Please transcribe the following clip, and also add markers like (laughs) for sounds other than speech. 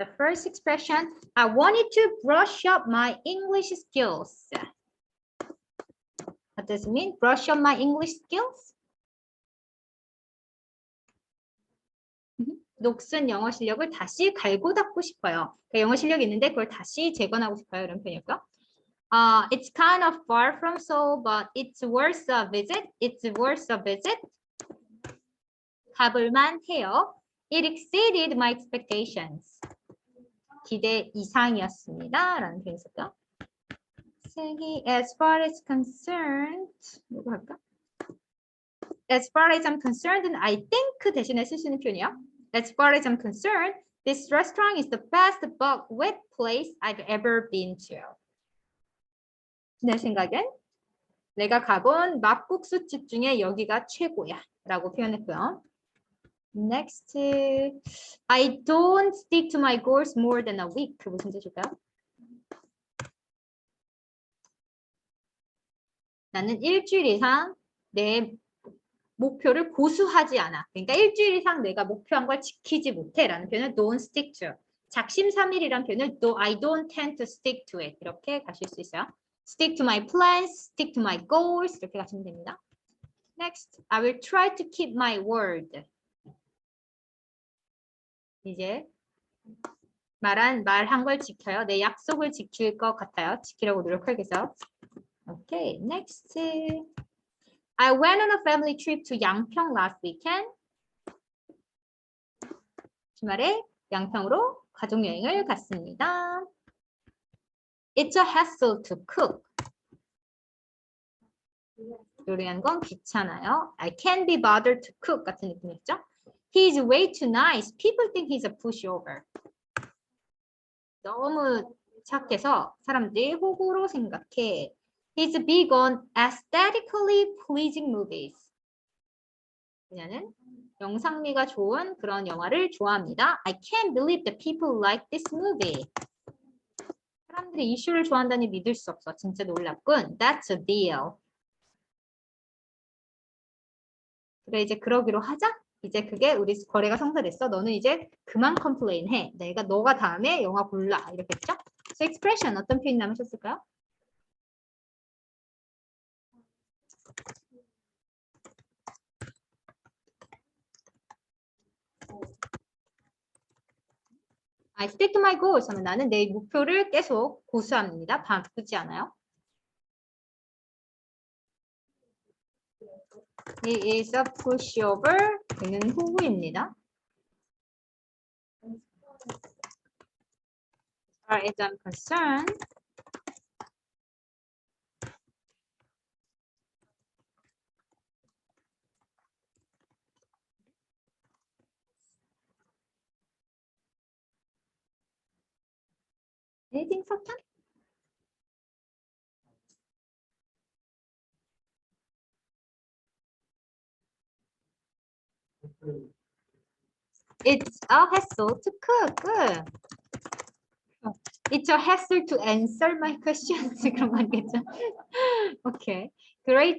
The first expression, I wanted to brush up my English skills. What does it mean? Brush up my English skills? 음, 녹슨 영어 실력을 다시 갈고 닦고 싶어요. 그러니까 영어 실력이 있는데 그걸 다시 재건하고 싶어요. 이런 표현이었고요. Uh, it's kind of far from Seoul, but it's worth a visit. It's worth a visit. 가볼만 해요. It exceeded my expectations. 기대 이상이었습니다. 라는 표현이 있었죠. 세기, as far as concerned, 뭐가 할까? As far as I'm concerned, I think 대신에 쓸 수 있는 표현이요. As far as I'm concerned, this restaurant is the best buckwheat place I've ever been to. 내 생각엔 내가 가본 막국수집 중에 여기가 최고야 라고 표현했고요. Next, I don't stick to my goals more than a week. 그 무슨 뜻일까요? 나는 일주일 이상 내 목표를 고수하지 않아. 그러니까 일주일 이상 내가 목표한 걸 지키지 못해라는 표현을 don't stick to. 작심삼일이란 표현을 do, I don't tend to stick to it. 이렇게 가실 수 있어요. Stick to my plans, stick to my goals 이렇게 가시면 됩니다. Next, I will try to keep my word. 이제 말한 말한 걸 지켜요. 내 약속을 지킬 것 같아요. 지키려고 노력하겠어요. Okay, next. I went on a family trip to 양평 last weekend. 주말에 양평으로 가족 여행을 갔습니다. It's a hassle to cook. 요리하는 건 귀찮아요. I can't be bothered to cook 같은 느낌이었죠. He's way too nice. People think he's a pushover. 너무 착해서 사람들이 호구로 생각해. He's big on aesthetically pleasing movies. 그녀는 영상미가 좋은 그런 영화를 좋아합니다. I can't believe that people like this movie. 사람들이 이슈를 좋아한다니 믿을 수 없어. 진짜 놀랍군. That's a deal. 그래 이제 그러기로 하자. 이제 그게 우리 거래가 성사됐어. 너는 이제 그만 컴플레인 해. 내가 너가 다음에 영화 골라. 이렇게 했죠? So expression 어떤 표현 남으셨을까요? I stick to my goals 하면 나는 내 목표를 계속 고수합니다. 바꾸지 않아요. He is a pushover. 그는 호구입니다. As far as I'm concerned, anything 석탄? It's a hassle to cook. It's a hassle to answer my (laughs) questions. 그런 거 아니겠죠? Okay. Great